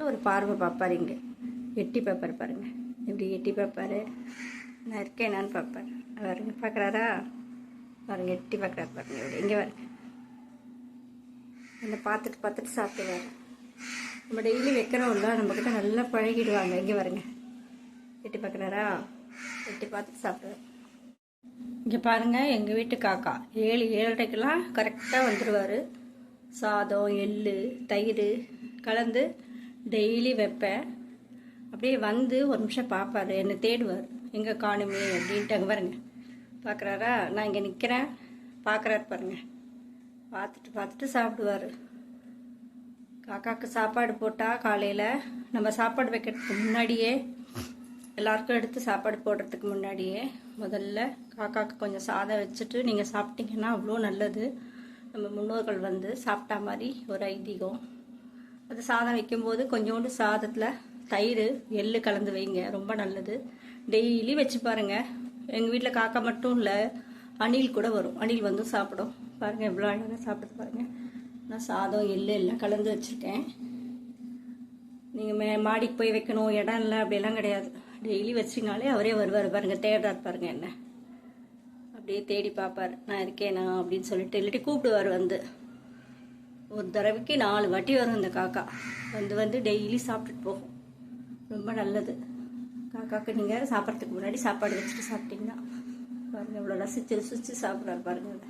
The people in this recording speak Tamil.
ஒரு பார்வை பார்ப்பாரு இங்கே. எட்டி பார்ப்பார் பாருங்கள் இப்படி எட்டி பார்ப்பாரு? நான் இருக்கேன் என்னான்னு பார்ப்பாரு. பாருங்க பார்க்குறாரா? பாருங்க எட்டி பார்க்குறாரு பாருங்கள் இப்படி இங்கே பாருங்க. என்னை பார்த்துட்டு பார்த்துட்டு சாப்பிடுவாரு. நம்ம டெய்லி வைக்கிறோம்ல நம்மக்கிட்ட நல்லா பழகிடுவாங்க. இங்கே பாருங்க. எட்டி பார்க்குறாரா? எட்டி பார்த்துட்டு சாப்பிடுவார். இங்கே பாருங்கள் எங்கள் வீட்டு காக்கா. ஏழு ஏழரைக்கெல்லாம் கரெக்டாக வந்துடுவார் சாதம் எள் தயிர் கலந்து டெய்லி வைப்பேன் அப்படியே வந்து ஒரு நிமிஷம் பார்ப்பாரு. என்னை தேடுவார். எங்கே காணுமே அப்படின்ட்டு அங்கே பாருங்க. பார்க்குறாரா? நான் இங்கே நிற்கிறேன் பார்க்குறாரு பாருங்க. பார்த்துட்டு பார்த்துட்டு சாப்பிடுவார். காக்காக்கு சாப்பாடு போட்டால் காலையில் நம்ம சாப்பாடு வைக்கிறதுக்கு முன்னாடியே எல்லாருக்கும் எடுத்து சாப்பாடு போடுறதுக்கு முன்னாடியே முதல்ல காக்காக்கு கொஞ்சம் சாதம் வச்சுட்டு நீங்கள் சாப்பிட்டீங்கன்னா அவ்வளோ நல்லது. நம்ம முன்னோர்கள் வந்து சாப்பிட்டா மாதிரி ஒரு ஐதீகம். அது சாதம் வைக்கும்போது கொஞ்சோண்டு சாதத்தில் தயிர் எள்ளு கலந்து வைங்க. ரொம்ப நல்லது. டெய்லி வச்சு பாருங்க. எங்கள் வீட்டில் காக்கா மட்டும் இல்லை அணில் கூட வரும். அணில் வந்து சாப்பிடும். பாருங்கள் எவ்வளோ அழகாக சாப்பிடுது பாருங்கள் நான் சாதம் எள்ளு எல்லாம் கலந்து வச்சுருக்கேன். நீங்கள் மே மாடிக்கு போய் வைக்கணும். இடம் இல்லை அப்படியெல்லாம் கிடையாது. டெய்லி வச்சிங்கனாலே அவரே வருவார் பாருங்கள் தேடுறாரு பாருங்கள் என்ன. அப்படியே தேடி பார்ப்பார். நான் இருக்கேனா? அப்படின்னு சொல்லிட்டு இல்லாட்டி கூப்பிடுவார் வந்து. ஒரு தடவைக்கு நாலு வாட்டி வரும் இந்த காக்கா. வந்து வந்து டெய்லி சாப்பிட்டுட்டு போகும். ரொம்ப நல்லது. காக்காவுக்கு நீங்கள் சாப்பிட்றதுக்கு முன்னாடி சாப்பாடு வச்சுட்டு சாப்பிட்டீங்கன்னா பாருங்கள் இவ்வளோ ரசித்து ருசிச்சு சாப்பிட்றாரு பாருங்கள்